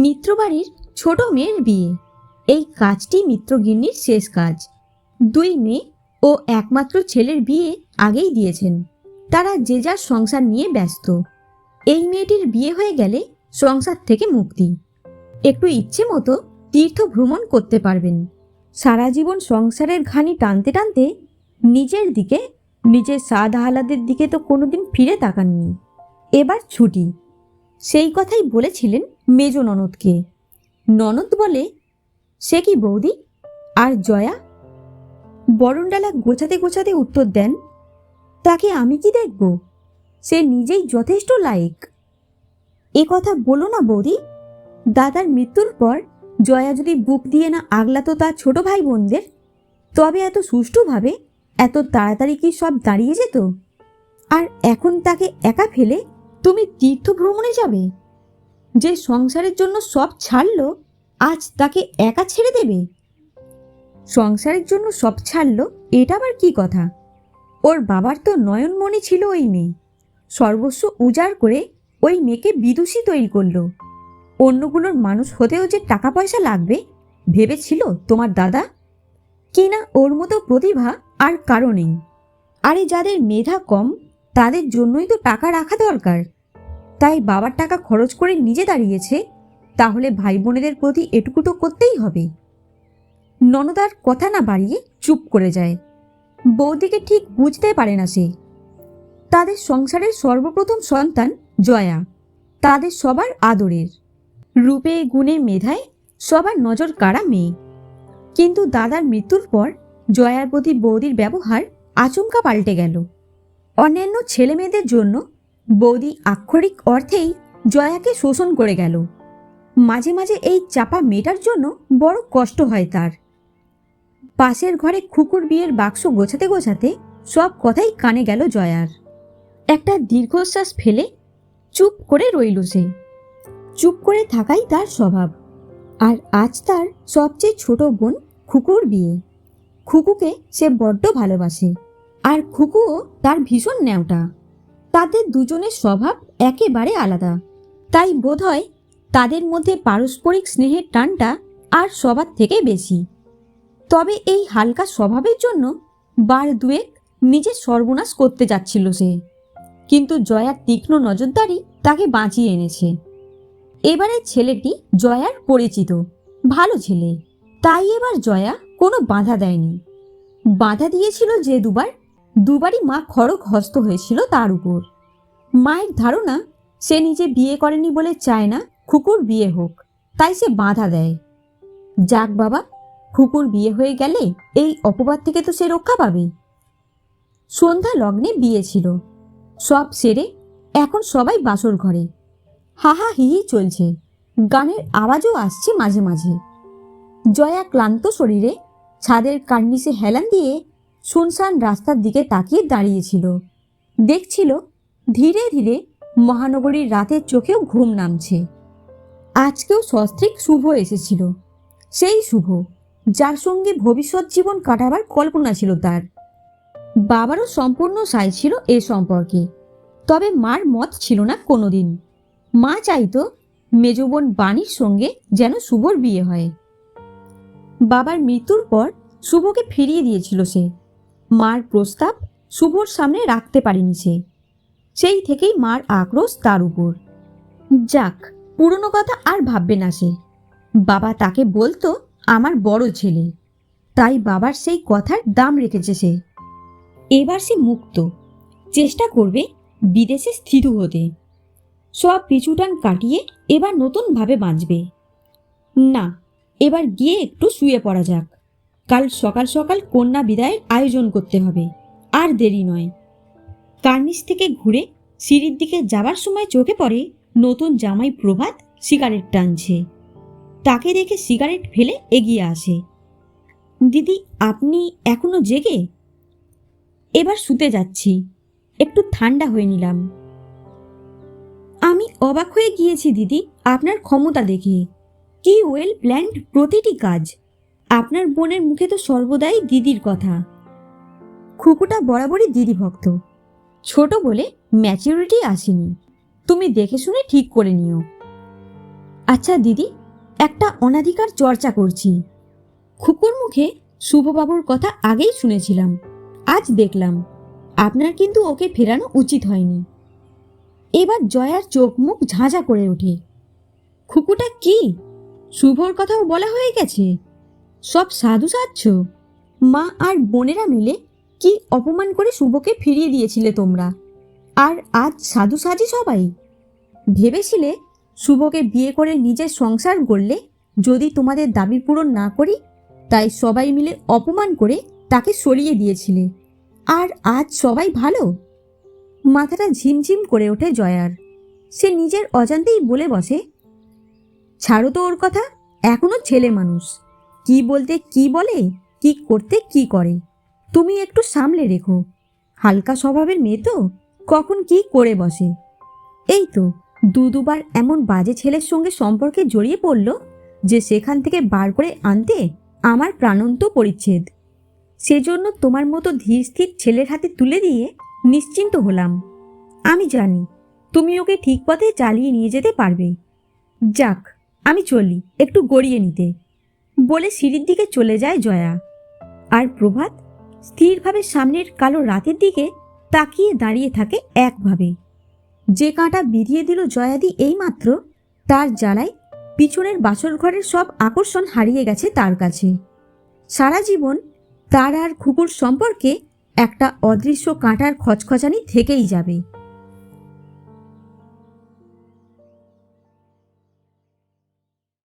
মিত্রবাড়ির ছোট মেয়ের বিয়ে। এই কাজটি মিত্রগিন্নির শেষ কাজ। দুই মেয়ে ও একমাত্র ছেলের বিয়ে আগেই দিয়েছেন। তারা যে যার সংসার নিয়ে ব্যস্ত। এই মেয়েটির বিয়ে হয়ে গেলে সংসার থেকে মুক্তি। একটু ইচ্ছে মতো তীর্থ ভ্রমণ করতে পারবেন। সারা জীবন সংসারের ঘানি টানতে টানতে নিজের দিকে, নিজের স্বাদ আহ্লাদের দিকে তো কোনোদিন ফিরে তাকাননি। এবার ছুটি। সেই কথাই বলেছিলেন মেজ ননদকে। ননদ বলে, সে কি বৌদি? আর জয়া? বরণডালা গোছাতে গোছাতে উত্তর দেন, তাকে আমি কি দেখব? সে নিজেই যথেষ্ট লায়ক। এ কথা বলো না বৌদি। দাদার মৃত্যুর পর জয়া যদি বুক দিয়ে না আগলাতো তার ছোট ভাই বোনদের তবে এত সুষ্ঠুভাবে এত তাড়াতাড়ি কি সব দাঁড়িয়ে যেত? আর এখন তাকে একা ফেলে তুমি তীর্থ ভ্রমণে যাবে? যে সংসারের জন্য সব ছাড়লো, আজ তাকে একা ছেড়ে দেবে? সংসারের জন্য সব ছাড়লো, এটা আবার কি কথা? ওর বাবার তো নয়নমণি ছিল ওই মেয়ে। সর্বস্ব উজাড় করে ওই মেয়েকে বিদুষী তৈরি করল। অন্যগুলোর মানুষ হতেও যে টাকা পয়সা লাগবে, ভেবেছিল তোমার দাদা? কি না ওর মতো প্রতিভা আর কারও নেই। আরে যাদের মেধা কম, তাদের জন্যই তো টাকা রাখা দরকার। তাই বাবার টাকা খরচ করে নিজে দাঁড়িয়েছে, তাহলে ভাই বোনেদের প্রতি এটুকু তো করতেই হবে। ননদার কথা না বাড়িয়ে চুপ করে যায়। বৌদিকে ঠিক বুঝতে পারে না সে। তাদের সংসারের সর্বপ্রথম সন্তান জয়া, তাদের সবার আদরের। রূপে গুণে মেধায় সবার নজর কাড়া মেয়ে। কিন্তু দাদার মৃত্যুর পর জয়ার প্রতি বৌদির ব্যবহার আচমকা পাল্টে গেল। অন্যান্য ছেলে মেয়েদের জন্য বৌদি আক্ষরিক অর্থেই জয়াকে শোষণ করে গেল। মাঝে মাঝে এই চাপা মেটার জন্য বড় কষ্ট হয় তার। পাশের ঘরে খুকুর বিয়ের বাক্স গোছাতে গোছাতে সব কথাই কানে গেল জয়ার। একটা দীর্ঘশ্বাস ফেলে চুপ করে রইল সে। চুপ করে থাকাই তার স্বভাব। আর আজ তার সবচেয়ে ছোট বোন খুকুর বিয়ে। খুকুকে সে বড্ড ভালোবাসে। আর খুকুও তার ভীষণ ন্যাওটা। তাদের দুজনের স্বভাব একেবারে আলাদা। তাই বোধহয় তাদের মধ্যে পারস্পরিক স্নেহের টানটা আর সবার থেকে বেশি। তবে এই হালকা স্বভাবের জন্য বার দুয়েক নিজের সর্বনাশ করতে যাচ্ছিল সে। কিন্তু জয়ার তীক্ষ্ণ নজরদারি তাকে বাঁচিয়ে এনেছে। এবারের ছেলেটি জয়ার পরিচিত, ভালো ছেলে। তাই এবার জয়া কোনো বাধা দেয়নি। বাধা দিয়েছিল যে দুবার দুবারই মা খড়ক হস্ত হয়েছিল তার উপর। মায়ের ধারণা, সে নিজে বিয়ে করেনি বলে চায় না, খুকুর বিয়ে হোক, তাই সে বাধা দেয়। যাক বাবা, খুকুর বিয়ে হয়ে গেলে এই অপবাদ থেকে তো সে রক্ষা পাবে। সন্ধ্যা লগ্নে বিয়ে ছিল। সব সেরে এখন সবাই বাসর ঘরে। হাহা হিহি চলছে। গানের আওয়াজও আসছে মাঝে মাঝে। জয়া ক্লান্ত শরীরে, ছাদের কার্নিসে হেলান দিয়ে শুনশান রাস্তার দিকে তাকিয়ে দাঁড়িয়েছিল। দেখছিল ধীরে ধীরে মহানগরীর রাতের চোখেও ঘুম নামছে। আজকেও সস্ত্রিক শুভ এসেছিল। সেই শুভ, যার সঙ্গে ভবিষ্যৎ জীবন কাটাবার কল্পনা ছিল তার। বাবারও সম্পূর্ণ সাই ছিল এ সম্পর্কে। তবে মার মত ছিল না কোনোদিন। মা চাইতো মেজবোন বাণীর সঙ্গে যেন শুভর বিয়ে হয়। বাবার মৃত্যুর পর শুভকে ফিরিয়ে দিয়েছিল সে। মার প্রস্তাব শুভর সামনে রাখতে পারেনি সে। সেই থেকেই মার আক্রোশ তার উপর। যাক, পুরনো কথা আর ভাববে না সে। বাবা তাকে বলতো, আমার বড় ছেলে। তাই বাবার সেই কথার দাম রেখেছে সে। এবার সে মুক্ত। চেষ্টা করবে বিদেশে স্থির হতে। সব পিছুটান কাটিয়ে এবার নতুনভাবে বাঁচবে। না, এবার গিয়ে একটু শুয়ে পড়া যাক। কাল সকাল সকাল কন্যা বিদায়ের আয়োজন করতে হবে। আর দেরি নয়। কার্নিস থেকে ঘুরে সিঁড়ির দিকে যাবার সময় চোখে পড়ে নতুন জামাই প্রভাত সিগারেট টানছে। তাকে দেখে সিগারেট ফেলে এগিয়ে আসে। দিদি, আপনি এখনও জেগে? এবার শুতে যাচ্ছি। একটু ঠান্ডা হয়ে নিলাম। আমি অবাক হয়ে গিয়েছি দিদি, আপনার ক্ষমতা দেখে। কি ওয়েল প্ল্যান্ড প্রতিটি কাজ। আপনার বোনের মুখে তো সর্বদাই দিদির কথা। খুকুটা বরাবরই দিদি ভক্ত। ছোট বলে ম্যাচিউরিটি আসেনি। তুমি দেখে শুনে ঠিক করে নিও। আচ্ছা দিদি, একটা অনাধিকার চর্চা করছি। খুকুর মুখে শুভবাবুর কথা আগেই শুনেছিলাম। আজ দেখলাম। আপনার কিন্তু ওকে ফেরানো উচিত হয়নি। এবার জয়ার চোখ মুখ ঝাঁঝা করে ওঠে। খুকুটা কি? শুভর কথাও বলা হয়ে গেছে? সব সাধু সাচ্ছ মা আর বোনেরা মিলে কি অপমান করে শুভকে ফিরিয়ে দিয়েছিলে তোমরা? আর আজ সাধু সাজি সবাই? ভেবেছিলে শুভকে বিয়ে করে নিজের সংসার গড়লে যদি তোমাদের দাবি পূরণ না করি, তাই সবাই মিলে অপমান করে তাকে সরিয়ে দিয়েছিলে। আর আজ সবাই ভালো? মাথাটা ঝিমঝিম করে ওঠে জয়ার। সে নিজের অজান্তেই বলে বসে, ছাড়ো তো ওর কথা, এখনও ছেলে মানুষ। কি বলতে কি বলে, কি করতে কি করে? তুমি একটু সামলে রেখো। হালকা স্বভাবের মেয়ে তো, কখন কি করে বসে? এই তো, দু দুবার এমন বাজে ছেলের সঙ্গে সম্পর্কে জড়িয়ে পড়ল যে সেখান থেকে বার করে আনতে আমার প্রাণন্ত পরিচ্ছেদ। সেজন্য তোমার মতো ধীর স্থির ছেলের হাতে তুলে দিয়ে নিশ্চিন্ত হলাম। আমি জানি, তুমি ওকে ঠিক পথে চালিয়ে নিয়ে যেতে পারবে। যাক, আমি চলি, একটু গড়িয়ে নিতে। বলে সিঁড়ির দিকে চলে যায় জয়া। আর প্রভাত স্থিরভাবে সামনের কালো রাতের দিকে তাকিয়ে দাঁড়িয়ে থাকে একভাবে। যে কাঁটা বিধিয়ে দিল জয়াদি এইমাত্র, তার জ্বালায় পিছনের বাসর ঘরের সব আকর্ষণ হারিয়ে গেছে তার কাছে। সারা জীবন তার আর খুকুর সম্পর্কে একটা অদৃশ্য কাঁটার খচখচানি থেকেই যাবে।